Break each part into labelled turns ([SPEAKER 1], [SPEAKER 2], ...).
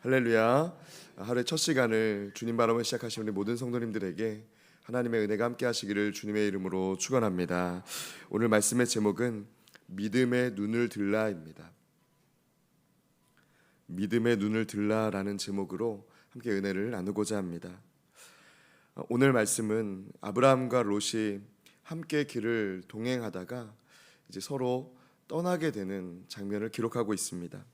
[SPEAKER 1] 할렐루야. 하루의 첫 시간을 주님 바람을 시작하신 우리 모든 성도님들에게 하나님의 은혜가 함께 하시기를 주님의 이름으로 축원합니다. 오늘 말씀의 제목은 믿음의 눈을 들라입니다. 믿음의 눈을 들라라는 제목으로 함께 은혜를 나누고자 합니다. 오늘 말씀은 아브라함과 롯이 함께 길을 동행하다가 이제 서로 떠나게 되는 장면을 기록하고 있습니다.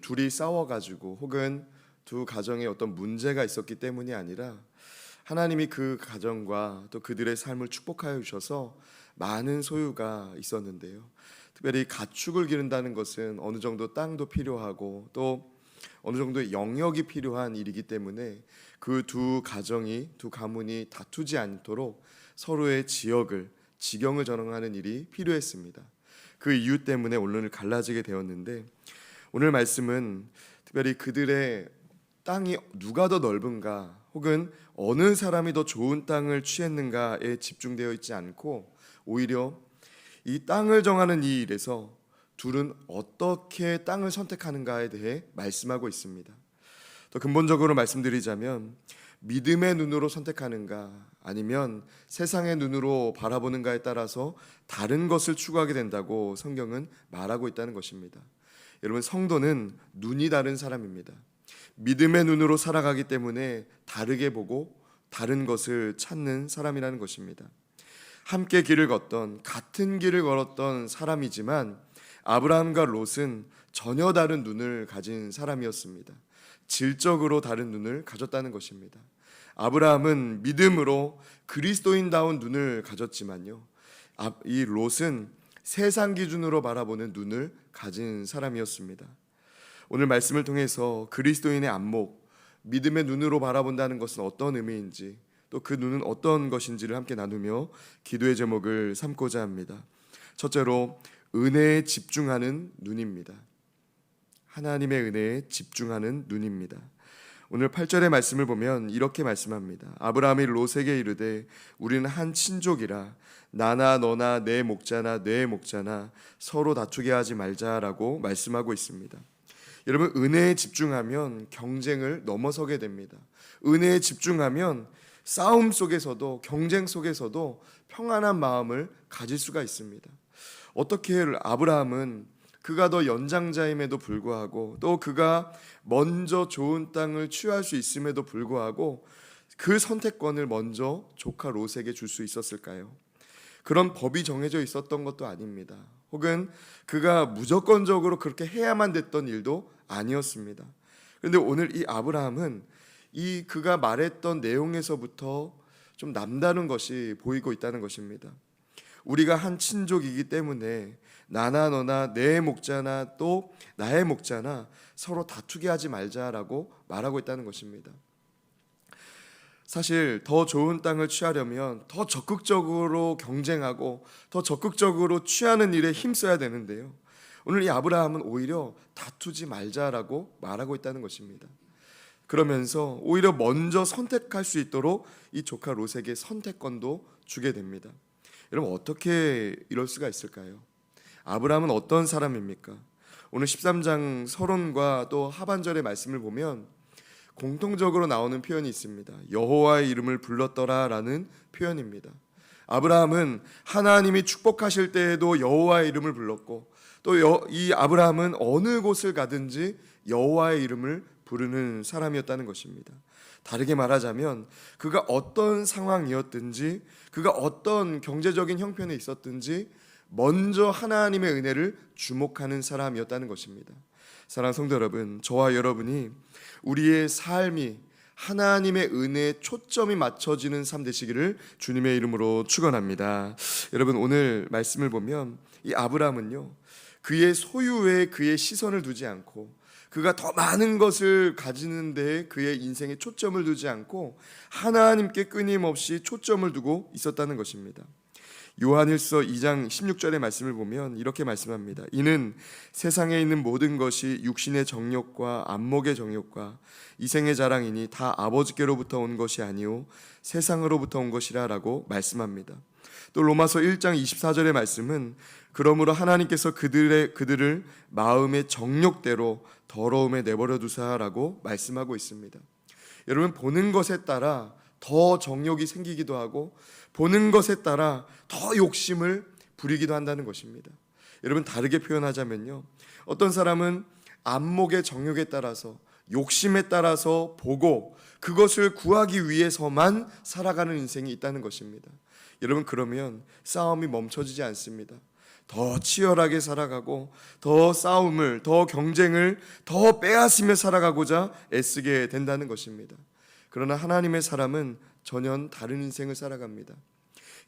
[SPEAKER 1] 둘이 싸워가지고 혹은 두 가정에 어떤 문제가 있었기 때문이 아니라 하나님이 그 가정과 또 그들의 삶을 축복하여 주셔서 많은 소유가 있었는데요. 특별히 가축을 기른다는 것은 어느 정도 땅도 필요하고 또 어느 정도의 영역이 필요한 일이기 때문에 그 두 가정이 두 가문이 다투지 않도록 서로의 지역을 지경을 전환하는 일이 필요했습니다. 그 이유 때문에 오늘 갈라지게 되었는데 오늘 말씀은 특별히 그들의 땅이 누가 더 넓은가 혹은 어느 사람이 더 좋은 땅을 취했는가에 집중되어 있지 않고 오히려 이 땅을 정하는 이 일에서 둘은 어떻게 땅을 선택하는가에 대해 말씀하고 있습니다. 더 근본적으로 말씀드리자면 믿음의 눈으로 선택하는가 아니면 세상의 눈으로 바라보는가에 따라서 다른 것을 추구하게 된다고 성경은 말하고 있다는 것입니다. 여러분 성도는 눈이 다른 사람입니다. 믿음의 눈으로 살아가기 때문에 다르게 보고 다른 것을 찾는 사람이라는 것입니다. 함께 길을 걷던 같은 길을 걸었던 사람이지만 아브라함과 롯은 전혀 다른 눈을 가진 사람이었습니다. 질적으로 다른 눈을 가졌다는 것입니다. 아브라함은 믿음으로 그리스도인다운 눈을 가졌지만요. 아- 이 롯은 세상 기준으로 바라보는 눈을 가진 사람이었습니다. 오늘 말씀을 통해서 그리스도인의 안목, 믿음의 눈으로 바라본다는 것은 어떤 의미인지, 또 그 눈은 어떤 것인지를 함께 나누며 기도의 제목을 삼고자 합니다. 첫째로 은혜에 집중하는 눈입니다. 하나님의 은혜에 집중하는 눈입니다. 오늘 8절의 말씀을 보면 이렇게 말씀합니다. 아브라함이 롯에게 이르되 우리는 한 친족이라 나나 너나 내 목자나 내 목자나 서로 다투게 하지 말자라고 말씀하고 있습니다. 여러분 은혜에 집중하면 경쟁을 넘어서게 됩니다. 은혜에 집중하면 싸움 속에서도 경쟁 속에서도 평안한 마음을 가질 수가 있습니다. 어떻게 아브라함은 그가 더 연장자임에도 불구하고 또 그가 먼저 좋은 땅을 취할 수 있음에도 불구하고 그 선택권을 먼저 조카 롯에게 줄 수 있었을까요? 그런 법이 정해져 있었던 것도 아닙니다. 혹은 그가 무조건적으로 그렇게 해야만 됐던 일도 아니었습니다. 그런데 오늘 이 아브라함은 이 그가 말했던 내용에서부터 좀 남다른 것이 보이고 있다는 것입니다. 우리가 한 친족이기 때문에 나나 너나 내 목자나 또 나의 목자나 서로 다투게 하지 말자라고 말하고 있다는 것입니다. 사실 더 좋은 땅을 취하려면 더 적극적으로 경쟁하고 더 적극적으로 취하는 일에 힘써야 되는데요. 오늘 이 아브라함은 오히려 다투지 말자라고 말하고 있다는 것입니다. 그러면서 오히려 먼저 선택할 수 있도록 이 조카 롯에게 선택권도 주게 됩니다. 여러분 어떻게 이럴 수가 있을까요? 아브라함은 어떤 사람입니까? 오늘 13장 서론과 또 하반절의 말씀을 보면 공통적으로 나오는 표현이 있습니다. 여호와의 이름을 불렀더라라는 표현입니다. 아브라함은 하나님이 축복하실 때에도 여호와의 이름을 불렀고 또 이 아브라함은 어느 곳을 가든지 여호와의 이름을 부르는 사람이었다는 것입니다. 다르게 말하자면 그가 어떤 상황이었든지 그가 어떤 경제적인 형편에 있었든지 먼저 하나님의 은혜를 주목하는 사람이었다는 것입니다. 사랑 성도 여러분, 저와 여러분이 우리의 삶이 하나님의 은혜에 초점이 맞춰지는 삶 되시기를 주님의 이름으로 축원합니다. 여러분 오늘 말씀을 보면 이 아브라함은요 그의 소유에 그의 시선을 두지 않고 그가 더 많은 것을 가지는 데 그의 인생에 초점을 두지 않고 하나님께 끊임없이 초점을 두고 있었다는 것입니다. 요한일서 2장 16절의 말씀을 보면 이렇게 말씀합니다. 이는 세상에 있는 모든 것이 육신의 정욕과 안목의 정욕과 이생의 자랑이니 다 아버지께로부터 온 것이 아니요 세상으로부터 온 것이라라고 말씀합니다. 또 로마서 1장 24절의 말씀은 그러므로 하나님께서 그들의 그들을 마음의 정욕대로 더러움에 내버려 두사라고 말씀하고 있습니다. 여러분 보는 것에 따라 더 정욕이 생기기도 하고 보는 것에 따라 더 욕심을 부리기도 한다는 것입니다. 여러분 다르게 표현하자면요. 어떤 사람은 안목의 정욕에 따라서 욕심에 따라서 보고 그것을 구하기 위해서만 살아가는 인생이 있다는 것입니다. 여러분 그러면 싸움이 멈춰지지 않습니다. 더 치열하게 살아가고 더 싸움을 더 경쟁을 더 빼앗으며 살아가고자 애쓰게 된다는 것입니다. 그러나 하나님의 사람은 전혀 다른 인생을 살아갑니다.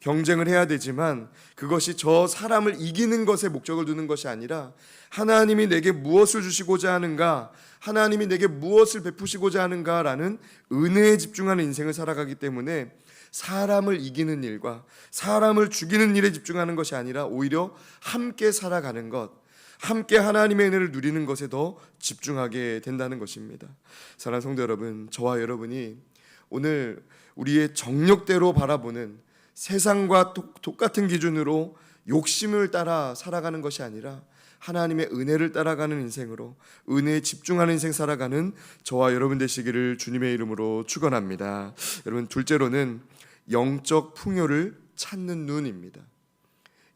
[SPEAKER 1] 경쟁을 해야 되지만 그것이 저 사람을 이기는 것에 목적을 두는 것이 아니라 하나님이 내게 무엇을 주시고자 하는가, 하나님이 내게 무엇을 베푸시고자 하는가라는 은혜에 집중하는 인생을 살아가기 때문에 사람을 이기는 일과 사람을 죽이는 일에 집중하는 것이 아니라 오히려 함께 살아가는 것, 함께 하나님의 은혜를 누리는 것에 더 집중하게 된다는 것입니다. 사랑하는 성도 여러분, 저와 여러분이 오늘 우리의 정력대로 바라보는 세상과 똑- 똑같은 기준으로 욕심을 따라 살아가는 것이 아니라 하나님의 은혜를 따라가는 인생으로 은혜에 집중하는 인생 살아가는 저와 여러분 되시기를 주님의 이름으로 축원합니다. 여러분 둘째로는 영적 풍요를 찾는 눈입니다.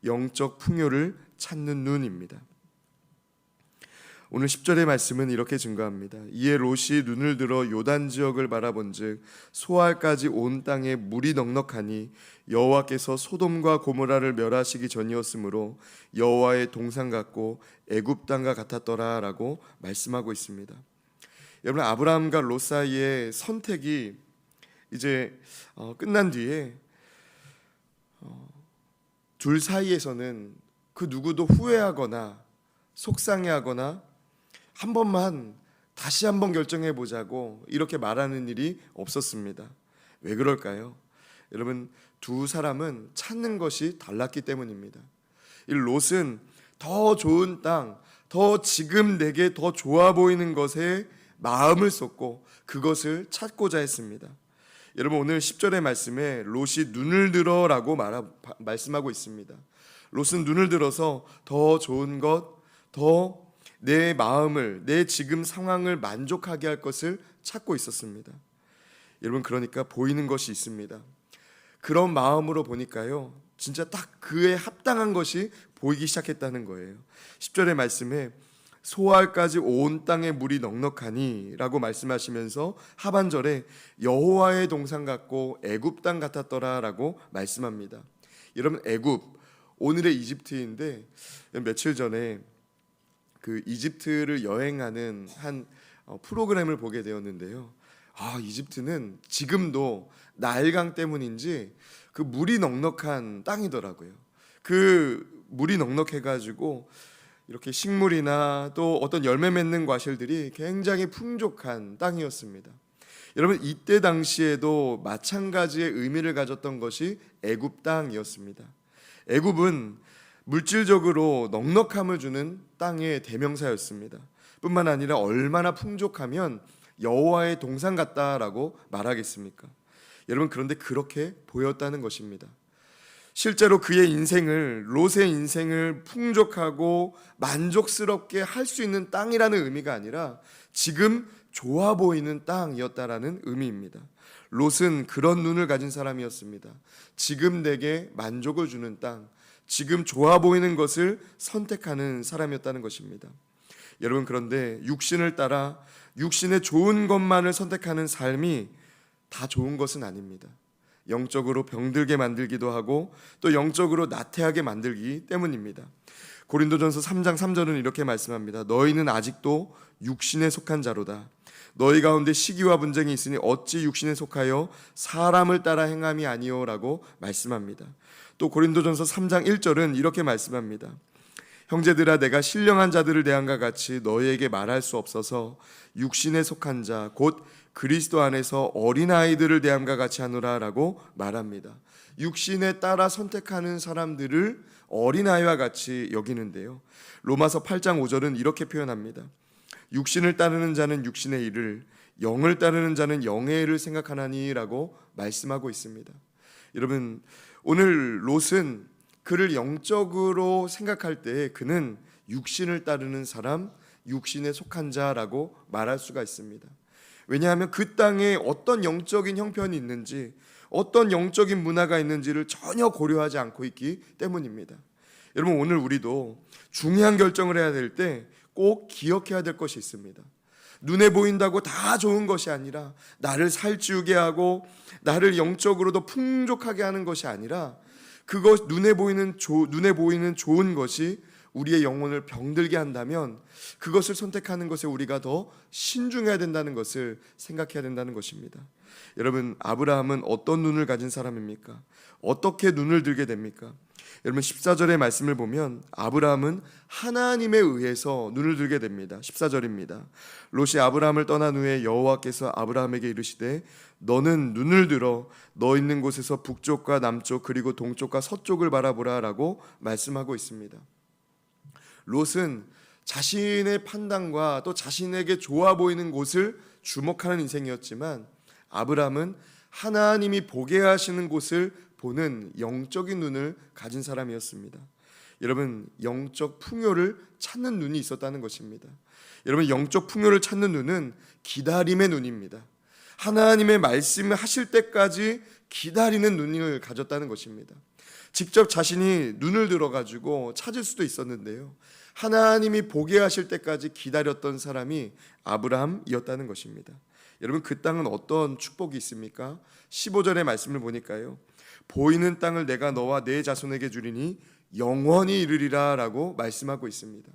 [SPEAKER 1] 영적 풍요를 찾는 눈입니다. 오늘 10절의 말씀은 이렇게 증거합니다. 이에 롯이 눈을 들어 요단 지역을 바라본즉 소알까지 온 땅에 물이 넉넉하니 여호와께서 소돔과 고모라를 멸하시기 전이었으므로 여호와의 동상 같고 애굽 땅과 같았더라라고 말씀하고 있습니다. 여러분 아브라함과 롯 사이의 선택이 이제 어, 끝난 뒤에 어, 둘 사이에서는 그 누구도 후회하거나 속상해하거나 한 번만 다시 한 번 결정해 보자고 이렇게 말하는 일이 없었습니다. 왜 그럴까요? 여러분 두 사람은 찾는 것이 달랐기 때문입니다. 이 롯은 더 좋은 땅, 더 지금 내게 더 좋아 보이는 것에 마음을 쏟고 그것을 찾고자 했습니다. 여러분 오늘 10절의 말씀에 롯이 눈을 들어라고 말하, 말씀하고 있습니다. 롯은 눈을 들어서 더 좋은 것, 더 내 마음을 내 지금 상황을 만족하게 할 것을 찾고 있었습니다. 여러분 그러니까 보이는 것이 있습니다. 그런 마음으로 보니까요. 진짜 딱 그에 합당한 것이 보이기 시작했다는 거예요. 10절의 말씀에 소알까지 온 땅에 물이 넉넉하니라고 말씀하시면서 하반절에 여호와의 동산 같고 애굽 땅 같았더라라고 말씀합니다. 여러분 애굽 오늘의 이집트인데 며칠 전에 그 이집트를 여행하는 한 어, 프로그램을 보게 되었는데요. 아 이집트는 지금도 나일강 때문인지 그 물이 넉넉한 땅이더라고요. 그 물이 넉넉해 가지고 이렇게 식물이나 또 어떤 열매 맺는 과실들이 굉장히 풍족한 땅이었습니다. 여러분 이때 당시에도 마찬가지의 의미를 가졌던 것이 애굽 땅이었습니다. 애굽은 물질적으로 넉넉함을 주는 땅의 대명사였습니다. 뿐만 아니라 얼마나 풍족하면 여호와의 동산 같다라고 말하겠습니까? 여러분 그런데 그렇게 보였다는 것입니다. 실제로 그의 인생을 롯의 인생을 풍족하고 만족스럽게 할 수 있는 땅이라는 의미가 아니라 지금 좋아 보이는 땅이었다라는 의미입니다. 롯은 그런 눈을 가진 사람이었습니다. 지금 내게 만족을 주는 땅, 지금 좋아 보이는 것을 선택하는 사람이었다는 것입니다. 여러분 그런데 육신을 따라 육신의 좋은 것만을 선택하는 삶이 다 좋은 것은 아닙니다. 영적으로 병들게 만들기도 하고 또 영적으로 나태하게 만들기 때문입니다. 고린도전서 3장 3절은 이렇게 말씀합니다. 너희는 아직도 육신에 속한 자로다. 너희 가운데 시기와 분쟁이 있으니 어찌 육신에 속하여 사람을 따라 행함이 아니요라고 말씀합니다. 또 고린도전서 3장 1절은 이렇게 말씀합니다. 형제들아 내가 신령한 자들을 대한과 같이 너희에게 말할 수 없어서 육신에 속한 자 곧 그리스도 안에서 어린 아이들을 대함과 같이 하노라라고 말합니다. 육신에 따라 선택하는 사람들을 어린 아이와 같이 여기는데요. 로마서 8장 5절은 이렇게 표현합니다. 육신을 따르는 자는 육신의 일을 영을 따르는 자는 영의 일을 생각하나니라고 말씀하고 있습니다. 여러분 오늘 롯은 그를 영적으로 생각할 때 그는 육신을 따르는 사람, 육신에 속한 자라고 말할 수가 있습니다. 왜냐하면 그 땅에 어떤 영적인 형편이 있는지, 어떤 영적인 문화가 있는지를 전혀 고려하지 않고 있기 때문입니다. 여러분 오늘 우리도 중요한 결정을 해야 될 때 꼭 기억해야 될 것이 있습니다. 눈에 보인다고 다 좋은 것이 아니라 나를 살찌우게 하고 나를 영적으로도 풍족하게 하는 것이 아니라 그것 눈에 보이는 조, 눈에 보이는 좋은 것이 우리의 영혼을 병들게 한다면 그것을 선택하는 것에 우리가 더 신중해야 된다는 것을 생각해야 된다는 것입니다. 여러분 아브라함은 어떤 눈을 가진 사람입니까? 어떻게 눈을 들게 됩니까? 여러분 14절의 말씀을 보면 아브라함은 하나님에 의해서 눈을 들게 됩니다. 14절입니다. 롯이 아브라함을 떠난 후에 여호와께서 아브라함에게 이르시되 너는 눈을 들어 너 있는 곳에서 북쪽과 남쪽 그리고 동쪽과 서쪽을 바라보라라고 말씀하고 있습니다. 롯은 자신의 판단과 또 자신에게 좋아 보이는 곳을 주목하는 인생이었지만 아브라함은 하나님이 보게 하시는 곳을 보는 영적인 눈을 가진 사람이었습니다. 여러분 영적 풍요를 찾는 눈이 있었다는 것입니다. 여러분 영적 풍요를 찾는 눈은 기다림의 눈입니다. 하나님의 말씀을 하실 때까지 기다리는 눈을 가졌다는 것입니다. 직접 자신이 눈을 들어 가지고 찾을 수도 있었는데요. 하나님이 보게 하실 때까지 기다렸던 사람이 아브라함이었다는 것입니다. 여러분 그 땅은 어떤 축복이 있습니까? 15절의 말씀을 보니까요. 보이는 땅을 내가 너와 내 자손에게 주리니 영원히 이르리라라고 말씀하고 있습니다.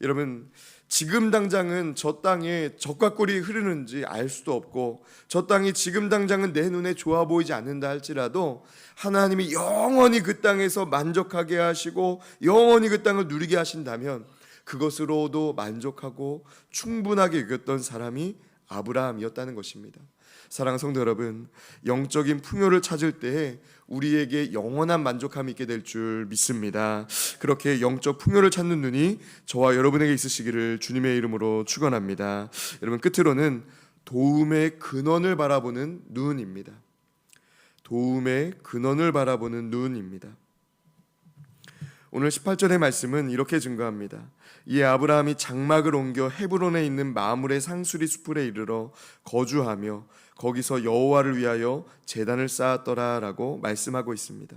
[SPEAKER 1] 여러분 지금 당장은 저 땅에 적과 꿀이 흐르는지 알 수도 없고 저 땅이 지금 당장은 내 눈에 좋아 보이지 않는다 할지라도 하나님이 영원히 그 땅에서 만족하게 하시고 영원히 그 땅을 누리게 하신다면 그것으로도 만족하고 충분하게 여겼던 사람이 아브라함이었다는 것입니다. 사랑하는 성도 여러분, 영적인 풍요를 찾을 때에 우리에게 영원한 만족함이 있게 될 줄 믿습니다. 그렇게 영적 풍요를 찾는 눈이 저와 여러분에게 있으시기를 주님의 이름으로 축원합니다. 여러분 끝으로는 도움의 근원을 바라보는 눈입니다. 도움의 근원을 바라보는 눈입니다. 오늘 18절의 말씀은 이렇게 증거합니다. 이에 아브라함이 장막을 옮겨 헤브론에 있는 마물의 상수리 숲에 이르러 거주하며 거기서 여호와를 위하여 제단을 쌓았더라라고 말씀하고 있습니다.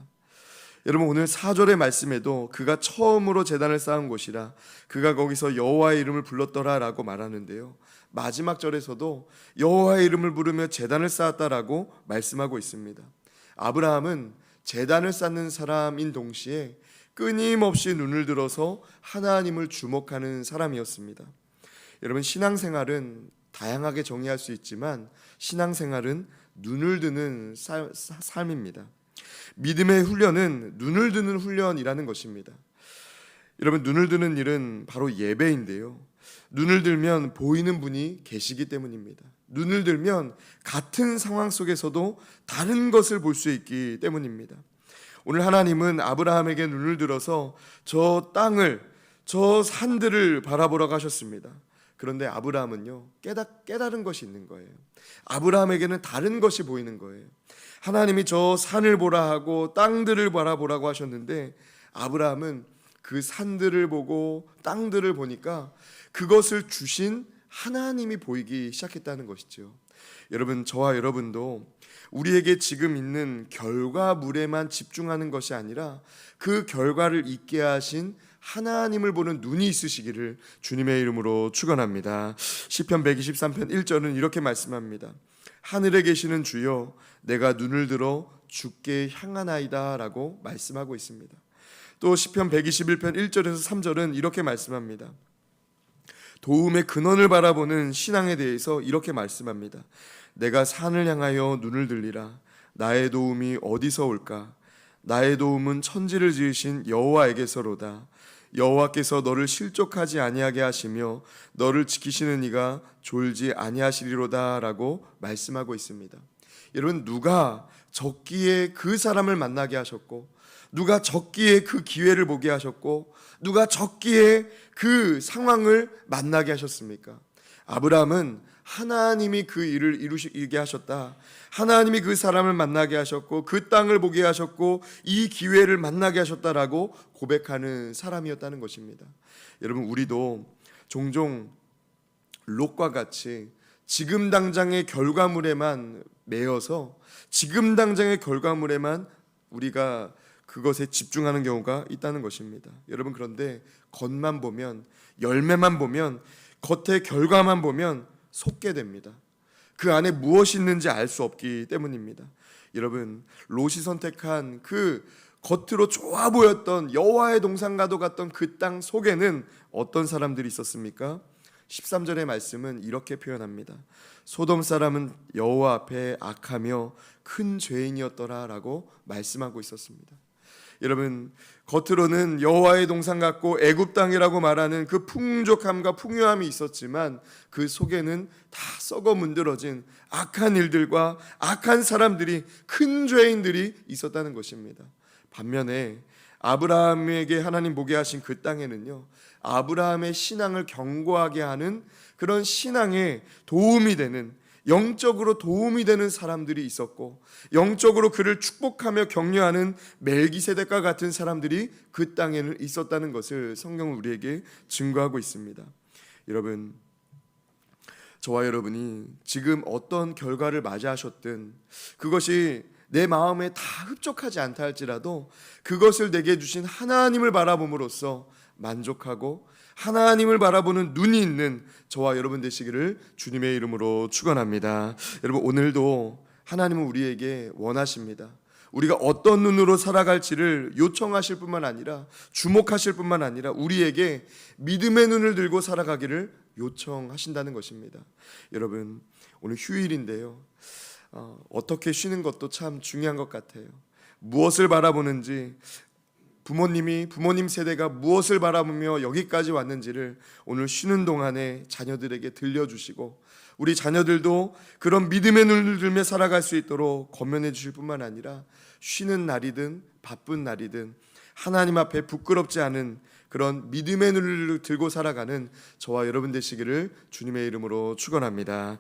[SPEAKER 1] 여러분 오늘 4절의 말씀에도 그가 처음으로 제단을 쌓은 곳이라 그가 거기서 여호와의 이름을 불렀더라라고 말하는데요. 마지막 절에서도 여호와의 이름을 부르며 제단을 쌓았다라고 말씀하고 있습니다. 아브라함은 제단을 쌓는 사람인 동시에 끊임없이 눈을 들어서 하나님을 주목하는 사람이었습니다. 여러분 신앙생활은 다양하게 정의할 수 있지만 신앙생활은 눈을 드는 살, 삶입니다. 믿음의 훈련은 눈을 드는 훈련이라는 것입니다. 여러분 눈을 드는 일은 바로 예배인데요. 눈을 들면 보이는 분이 계시기 때문입니다. 눈을 들면 같은 상황 속에서도 다른 것을 볼 수 있기 때문입니다. 오늘 하나님은 아브라함에게 눈을 들어서 저 땅을 저 산들을 바라보라고 하셨습니다. 그런데 아브라함은요 깨닫 깨달은 것이 있는 거예요. 아브라함에게는 다른 것이 보이는 거예요. 하나님이 저 산을 보라 하고 땅들을 바라보라고 하셨는데 아브라함은 그 산들을 보고 땅들을 보니까 그것을 주신 하나님이 보이기 시작했다는 것이죠. 여러분 저와 여러분도 우리에게 지금 있는 결과물에만 집중하는 것이 아니라 그 결과를 있게 하신 하나님을 보는 눈이 있으시기를 주님의 이름으로 축원합니다. 시편 123편 1절은 이렇게 말씀합니다. 하늘에 계시는 주여 내가 눈을 들어 주께 향하나이다라고 말씀하고 있습니다. 또 시편 121편 1절에서 3절은 이렇게 말씀합니다. 도움의 근원을 바라보는 신앙에 대해서 이렇게 말씀합니다. 내가 산을 향하여 눈을 들리라. 나의 도움이 어디서 올까? 나의 도움은 천지를 지으신 여호와에게서로다. 여호와께서 너를 실족하지 아니하게 하시며 너를 지키시는 이가 졸지 아니하시리로다라고 말씀하고 있습니다. 여러분 누가 적기에 그 사람을 만나게 하셨고 누가 적기에 그 기회를 보게 하셨고 누가 적기에 그 상황을 만나게 하셨습니까? 아브라함은 하나님이 그 일을 이루시게 하셨다. 하나님이 그 사람을 만나게 하셨고 그 땅을 보게 하셨고 이 기회를 만나게 하셨다라고 고백하는 사람이었다는 것입니다. 여러분 우리도 종종 롯과 같이 지금 당장의 결과물에만 매여서 지금 당장의 결과물에만 우리가 그것에 집중하는 경우가 있다는 것입니다. 여러분 그런데 겉만 보면 열매만 보면 겉의 결과만 보면 속게 됩니다. 그 안에 무엇이 있는지 알 수 없기 때문입니다. 여러분 롯이 선택한 그 겉으로 좋아 보였던 여호와의 동산과도 같던 그 땅 속에는 어떤 사람들이 있었습니까? 13절의 말씀은 이렇게 표현합니다. 소돔 사람은 여호와 앞에 악하며 큰 죄인이었더라라고 말씀하고 있었습니다. 여러분 겉으로는 여호와의 동산 같고 애굽 땅이라고 말하는 그 풍족함과 풍요함이 있었지만 그 속에는 다 썩어 문드러진 악한 일들과 악한 사람들이 큰 죄인들이 있었다는 것입니다. 반면에 아브라함에게 하나님 보게 하신 그 땅에는요. 아브라함의 신앙을 견고하게 하는 그런 신앙에 도움이 되는 영적으로 도움이 되는 사람들이 있었고 영적으로 그를 축복하며 격려하는 멜기세덱과 같은 사람들이 그 땅에는 있었다는 것을 성경은 우리에게 증거하고 있습니다. 여러분 저와 여러분이 지금 어떤 결과를 맞이하셨든 그것이 내 마음에 다 흡족하지 않다 할지라도 그것을 내게 주신 하나님을 바라봄으로써 만족하고 하나님을 바라보는 눈이 있는 저와 여러분 되시기를 주님의 이름으로 축원합니다. 여러분 오늘도 하나님은 우리에게 원하십니다. 우리가 어떤 눈으로 살아갈지를 요청하실 뿐만 아니라 주목하실 뿐만 아니라 우리에게 믿음의 눈을 들고 살아가기를 요청하신다는 것입니다. 여러분 오늘 휴일인데요. 어, 어떻게 쉬는 것도 참 중요한 것 같아요. 무엇을 바라보는지 부모님이 부모님 세대가 무엇을 바라보며 여기까지 왔는지를 오늘 쉬는 동안에 자녀들에게 들려주시고 우리 자녀들도 그런 믿음의 눈을 들며 살아갈 수 있도록 권면해 주실 뿐만 아니라 쉬는 날이든 바쁜 날이든 하나님 앞에 부끄럽지 않은 그런 믿음의 눈을 들고 살아가는 저와 여러분 되시기를 주님의 이름으로 축원합니다.